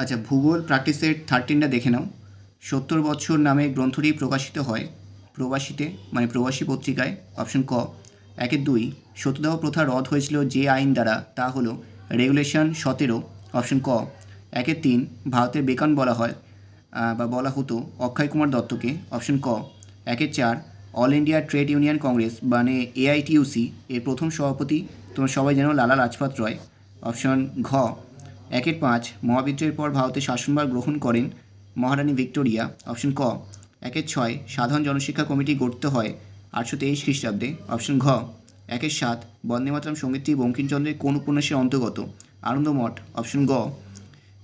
আচ্ছা ভূগোল প্র্যাকটিসের থার্টিনটা দেখে নাও। সত্তর বছর নামে গ্রন্থটি প্রকাশিত হয় প্রবাসীতে মানে প্রবাসী পত্রিকায় অপশন ক। একের দুই, সত্যদাহ প্রথা রদ হয়েছিল যে আইন দ্বারা, তা হলো রেগুলেশন সতেরো অপশন ক। একের তিন, ভারতের বেকন বলা হয় বা বলা হতো অক্ষয় কুমার দত্তকে অপশন ক। একের চার All India Trade Union Congress মানে এআইটিউসি এর প্রথম সভাপতি, তোমরা সবাই যেন লালা লাজপত রয় অপশন ঘ। একের পাঁচ, মহাবিদ্রোহের পর ভারতে শাসনভার গ্রহণ করেন মহারানী ভিক্টোরিয়া, অপশন ক। একের ছয়, সাধারণ জনশিক্ষা কমিটি গঠিত হয় আটশো তেইশ খ্রিস্টাব্দে, অপশন ঘ। একের সাত বন্দে মাতরম সঙ্গীতটি বঙ্কিমচন্দ্রের কোন উপন্যাসের অন্তর্গত? আনন্দমঠ, অপশন গ।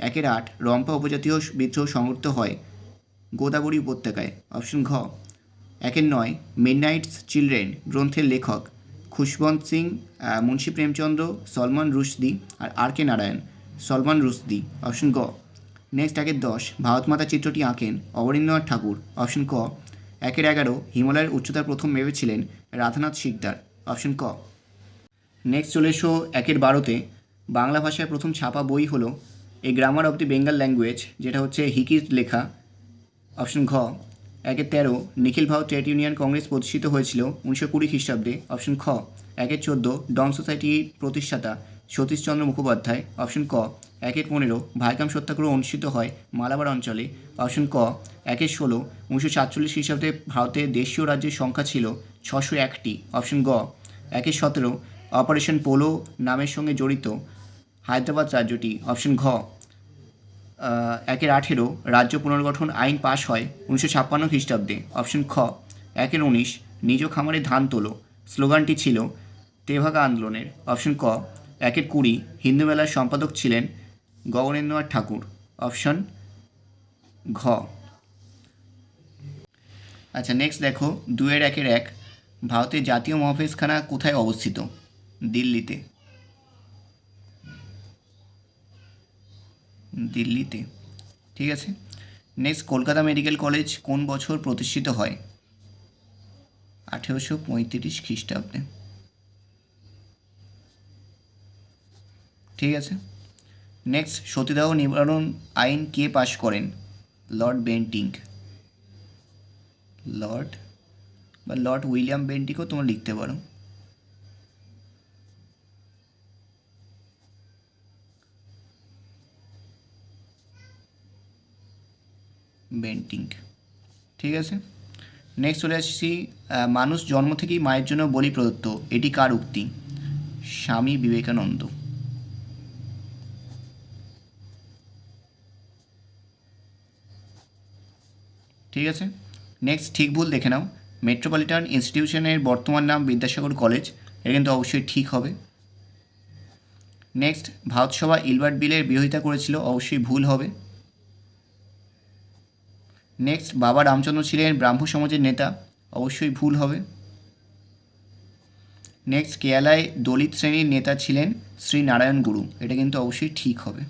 একের আট, রম্পা উপজাতীয় বিদ্রোহ সংগঠিত হয় গোদাবরী উপত্যকায়, অপশন ঘ। একের নয়, মিডনাইটস চিলড্রেন গ্রন্থের লেখক খুশবন্ত সিং মুন্সী প্রেমচন্দ্র, সলমান রুশদি আর R K Narayan. Salman Rushdie option গ নেক্সট একের দশ, ভারত মাতা চিত্রটি আঁকেন অবনীন্দ্রনাথ ঠাকুর। অপশন ক, একের এগারো, হিমালয়ের উচ্চতার প্রথম ভেবেছিলেন রাধানাথ শিকদার। অপশন ক। নেক্সট চলে এসো একের বারোতে। বাংলা ভাষায় প্রথম ছাপা বই হলো a grammar of the Bengal language যেটা হচ্ছে হিকির লেখা। অপশন ঘ, একের তেরো, Nikhil Bharat Trade Union Congress প্রতিষ্ঠিত হয়েছিল উনিশশো কুড়ি খ্রিস্টাব্দে। অপশন খ, একের চোদ্দ, ডন সোসাইটির প্রতিষ্ঠাতা। সতীশচন্দ্র মুখোপাধ্যায় অপশন ক একের পনেরো ভাইকাম সত্যাগ্রহ অনুষ্ঠিত হয় মালাবার অঞ্চলে। অপশন ক একের ষোলো, উনিশশো সাতচল্লিশ খ্রিস্টাব্দে ভারতের দেশীয় রাজ্যের সংখ্যা ছিল ছশো একটি। অপশন গ একের সতেরো অপারেশন পোলো নামের সঙ্গে জড়িত হায়দ্রাবাদ রাজ্যটি। অপশন ঘ একের আঠেরো, রাজ্য পুনর্গঠন আইন পাশ হয় উনিশশো ছাপ্পান্ন খ্রিস্টাব্দে। অপশন খ একের উনিশ, নিজ খামারে ধান তোলো। স্লোগানটি ছিল, তেভাগা আন্দোলনের। অপশন ক একের কুড়ি হিন্দু মেলার সম্পাদক ছিলেন গগনেন্দ্রনাথ ঠাকুর। অপশন ঘ। আচ্ছা নেক্সট দেখো, দুয়ের একের এক, ভারতের জাতীয় মহাফেজখানা কোথায় অবস্থিত? দিল্লিতে। দিল্লিতে। ঠিক আছে? নেক্সট কলকাতা মেডিকেল কলেজ কোন বছর প্রতিষ্ঠিত হয়? আঠেরোশো পঁয়ত্রিশ খ্রিস্টাব্দে। ঠিক আছে? নেক্সট সতীদাহ নিবারণ আইন কে পাশ করেন? লর্ড বেন্টিং লর্ড বা লর্ড উইলিয়াম বেন্টিংও তোমরা লিখতে পারো। বেন্টিং ঠিক আছে? নেক্সট চলে আসছি মানুষ জন্ম থেকেই মায়ের জন্য বলি প্রদত্ত। এটি কার উক্তি? স্বামী বিবেকানন্দ। ঠিক আছে? নেক্সট ঠিক ভুল দেখে নাও। মেট্রোপলিটন ইনস্টিটিউশনের বর্তমান নাম বিদ্যাসাগর কলেজ। এটা কিন্তু অবশ্যই ঠিক হবে। নেক্সট ভারতসভা ইলবার্ট বিলের বিরোধিতা করেছিল, অবশ্যই ভুল হবে। নেক্সট বাবা রামচন্দ্র ছিলেন ব্রাহ্ম সমাজের নেতা, অবশ্যই ভুল হবে। নেক্সট কেয়ালায় দলিত শ্রেণির নেতা ছিলেন শ্রী নারায়ণ গুরু, এটা কিন্তু অবশ্যই ঠিক হবে।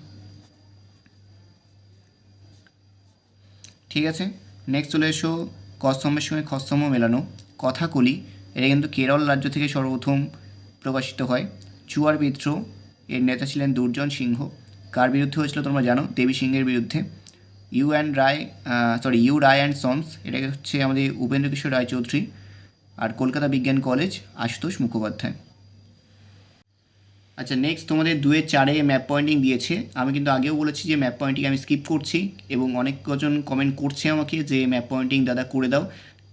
ঠিক আছে? নেক্সট চলে এসো, কস্তম্ভের সঙ্গে খস্তম্ভ মেলানো। কথাকলি, এটা কিন্তু কেরল রাজ্য থেকে সর্বপ্রথম প্রকাশিত হয়। চুয়ার বিদ্রোহ এর নেতা ছিলেন দুর্জন সিংহ। কার বিরুদ্ধে হয়েছিল তোমরা জানো? দেবী সিংহের বিরুদ্ধে। U and Roy sorry U Roy and sons এটা হচ্ছে আমাদের উপেন্দ্র কিশোর রায়চৌধুরী আর কলকাতা বিজ্ঞান কলেজ আশুতোষ মুখোপাধ্যায়। আচ্ছা নেক্সট তোমাদের দুয়ে চারে ম্যাপ পয়েন্টিং দিয়েছে। আমি কিন্তু আগেও বলেছি যে ম্যাপ পয়েন্টিং আমি স্কিপ করছি এবং অনেক কজন কমেন্ট করছে আমাকে যে ম্যাপ পয়েন্টিং দাদা করে দাও।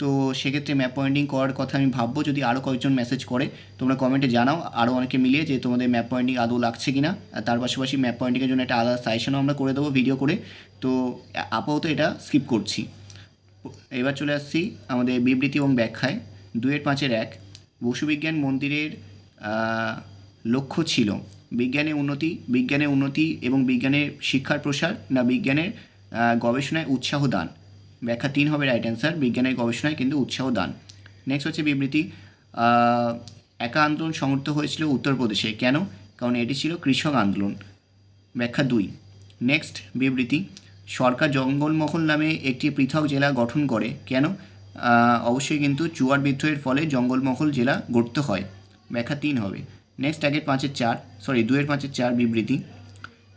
তো সেক্ষেত্রে ম্যাপ পয়েন্টিং করার কথা আমি ভাববো, যদি আরও কয়েকজন মেসেজ করে, তোমরা কমেন্টে জানাও। আরও অনেকে মিলিয়ে যে তোমাদের ম্যাপ পয়েন্টিং আদৌ লাগছে কি না তার পাশাপাশি ম্যাপ পয়েন্টিংয়ের জন্য একটা আলাদা সাজেশনও আমরা করে দেবো ভিডিও করে। তো আপাতত এটা স্কিপ করছি। এবার চলে আসছি আমাদের বিবৃতি এবং ব্যাখ্যায়। দুয়ের পাঁচের এক, বসুবিজ্ঞান মন্দিরের লক্ষ্য ছিল বিজ্ঞানের উন্নতি বিজ্ঞানের উন্নতি এবং বিজ্ঞানের শিক্ষার প্রসার না বিজ্ঞানের গবেষণায় উৎসাহ দান। ব্যাখ্যা তিন হবে রাইট অ্যান্সার বিজ্ঞানের গবেষণায় কিন্তু উৎসাহ দান। নেক্সট হচ্ছে বিবৃতি একা আন্দোলন সংগঠিত হয়েছিল উত্তরপ্রদেশে। কেন? কারণ এটি ছিল কৃষক আন্দোলন। ব্যাখ্যা দুই। নেক্সট বিবৃতি, সরকার জঙ্গলমহল নামে একটি পৃথক জেলা গঠন করে। কেন? অবশ্যই কিন্তু চুয়ার বিদ্রোহের ফলে জঙ্গলমহল জেলা গঠিত হয়। ব্যাখ্যা তিন হবে। নেক্সট আগের পাঁচের চার সরি দুয়ের পাঁচের চার বিবৃতি।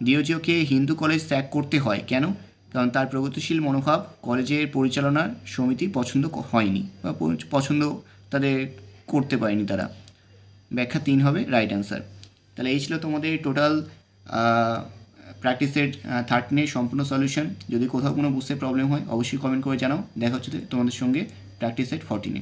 ডিওজিওকে হিন্দু কলেজ ত্যাগ করতে হয়। কেন? কারণ তার প্রগতিশীল মনোভাব কলেজের পরিচালনার সমিতি পছন্দ হয়নি বা পছন্দ তাদের করতে পারেনি তারা। ব্যাখ্যা তিন হবে রাইট অ্যান্সার তাহলে এই ছিল তোমাদের টোটাল প্র্যাকটিস সেট থার্টিনের সম্পূর্ণ সলিউশন যদি কোথাও কোনো বুঝতে প্রবলেম হয়, অবশ্যই কমেন্ট করে জানাও। দেখা হচ্ছে তোমাদের সঙ্গে প্র্যাকটিস সেট ফোরটিনে